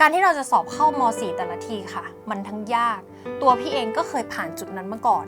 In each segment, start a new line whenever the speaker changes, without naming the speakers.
การที่เราจะสอบเข้าม4แต่ละทีค่ะ มันทั้งยาก ตัวพี่เองก็เคยผ่านจุดนั้นมาก่อน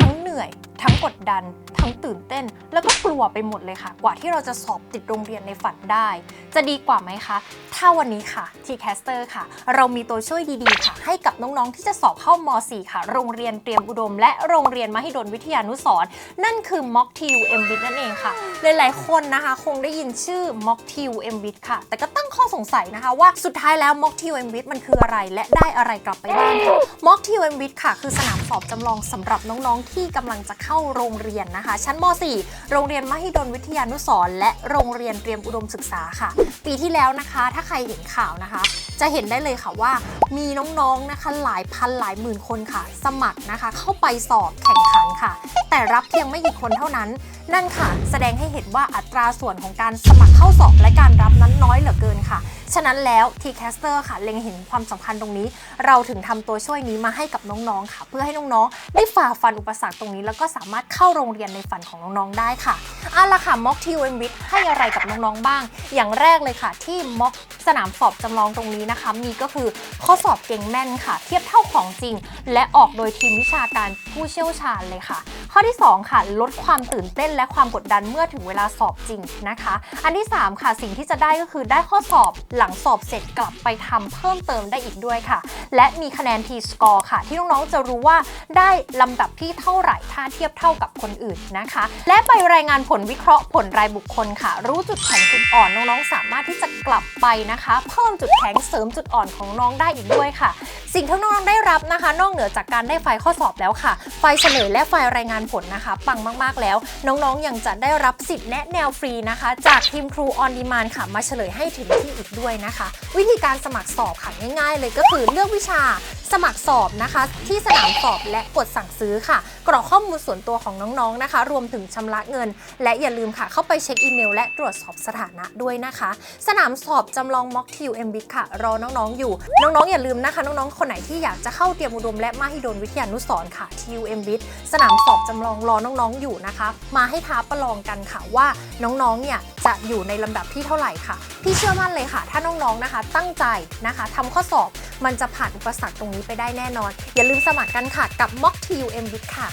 ทั้งเหนื่อย ทั้งกดดัน ทั้งตื่นเต้น แล้วก็กลัวไปหมดเลยค่ะ กว่าที่เราจะสอบติดโรงเรียนในฝันได้ จะดีกว่าไหมคะ ถ้าวันนี้ค่ะ T-Caster ค่ะ เรามีตัวช่วยดีๆค่ะ ให้กับน้องๆที่จะสอบเข้าม .4 ค่ะ โรงเรียนเตรียมอุดม และโรงเรียนมหิดลวิทยานุสรณ์นั่นคือ Mock TU m b i t นั่นเองค่ะหลายๆคนนะคะคงได้ยินชื่อ Mock TU m b i t ค่ะ แต่ก็ตั้งข้อสงสัยนะคะว่าสุดท้ายแล้ว Mock TU m b i t มันคืออะไรและได้อะไรกลับไปบ้างค่ะ Mock TU m b i t ค่ะ คือสนามสอบจำลองสำหรับน้องๆที่กำลังจะเข้าโรงเรียนนะคะ ชั้นม .4 โรงเรียนมหิดลวิทยานุสรและโรงเรียนเตรียมอุดมศึกษาค่ะ ปีที่แล้วนะคะ ถ้าใครเห็นข่าวนะคะ จะเห็นได้เลยค่ะว่า มีน้องๆนะคะ หลายพันหลายหมื่นคนค่ะ สมัครนะคะ เข้าไปสอบแข่งขันค่ะ แต่รับเพียงไม่กี่คนเท่านั้น นั่นค่ะ แสดงให้เห็นว่าอัตราส่วนของการสมัครเข้าสอบและการรับนั้นน้อยเหลือเกินค่ะ ฉะนั้นแล้ว T-Caster ค่ะเล็งเห็นความสำคัญตรงนี้ เราถึงทำตัวช่วยนี้มาให้กับน้องๆค่ะ เพื่อให้น้องๆได้ฝ่าฟันอุปสรรคตรงนี้ แล้วก็สามารถเข้าโรงเรียนในฝันของน้องๆได้ค่ะเอาละค่ะ Mock TUM w i t ให้อะไรกับน้องๆบ้าง อย่างแรกเลยค่ะ ที่ Mock สนามสอบจำลองตรงนี้นะคะ มีก็คือข้อสอบเก่งแม่นค่ะ เทียบเท่าของจริง และออกโดยทีมวิชาการผู้เชี่ยวชาญเลยค่ะ ข้อที่ 2 ค่ะ ลดความตื่นเต้นและความกดดันเมื่อถึงเวลาสอบจริงนะคะ อันที่ 3 ค่ะ สิ่งที่จะได้ก็คือได้ข้อสอบหลังสอบเสร็จกลับไปทำเพิ่มเติมได้อีกด้วยค่ะ และมีคะแนน T-score ค่ะ ที่น้องๆจะรู้ว่าได้ลำดับที่เท่าไหร่ถ้าเทียบเท่ากับคนอื่นนะคะ และไปรายงานผลวิเคราะห์ผลรายบุคคลค่ะ รู้จุดแข็งจุดอ่อนน้องๆ สามารถที่จะกลับไปนะคะ เพิ่มจุดแข็งเสริมจุดอ่อนของน้องได้อีกด้วยค่ะ สิ่งที่น้องๆได้รับนะคะ นอกเหนือจากการได้ไฟล์ข้อสอบแล้วค่ะ ไฟล์เฉลยและไฟล์รายงานผลนะคะปังมากๆแล้ว น้องๆยังจะได้รับสิทธิ์แนะแนวฟรีนะคะ จากทีมครูออนดีมานค่ะ มาเฉลยให้ถึงที่อีกด้วยนะคะ วิธีการสมัครสอบค่ะง่ายๆ เลยก็คือเลือกวิชาสมัครสอบนะคะ ที่สนามสอบและกดสั่งซื้อค่ะ กรอกข้อมูลส่วนตัวของน้องๆนะคะ รวมถึงชำระเงิน และอย่าลืมค่ะ เข้าไปเช็คอีเมล และตรวจสอบสถานะด้วยนะคะ สนามสอบจำลอง Mock TU m b i t ค่ะ รอน้องๆอยู่ น้องๆอย่าลืมนะคะน้องๆ คนไหนที่อยากจะเข้าเตรียมอุดมและมหิดลวิทยานุสรณ์ค่ะ TU m b i t สนามสอบจำลองรอน้องๆอยู่นะคะ มาให้ท้าประลองกันค่ะว่าน้องๆ เนี่ยจะอยู่ในลำดับที่เท่าไหร่ค่ะ พี่เชื่อมั่นเลยค่ะ ถ้าน้องๆ นะคะ ตั้งใจนะคะทำข้อสอบมันจะผ่านอุปสรรคตรงนี้ไปได้แน่นอน อย่าลืมสมัครกันค่ะกับ Mock TU m b i t ค่ะ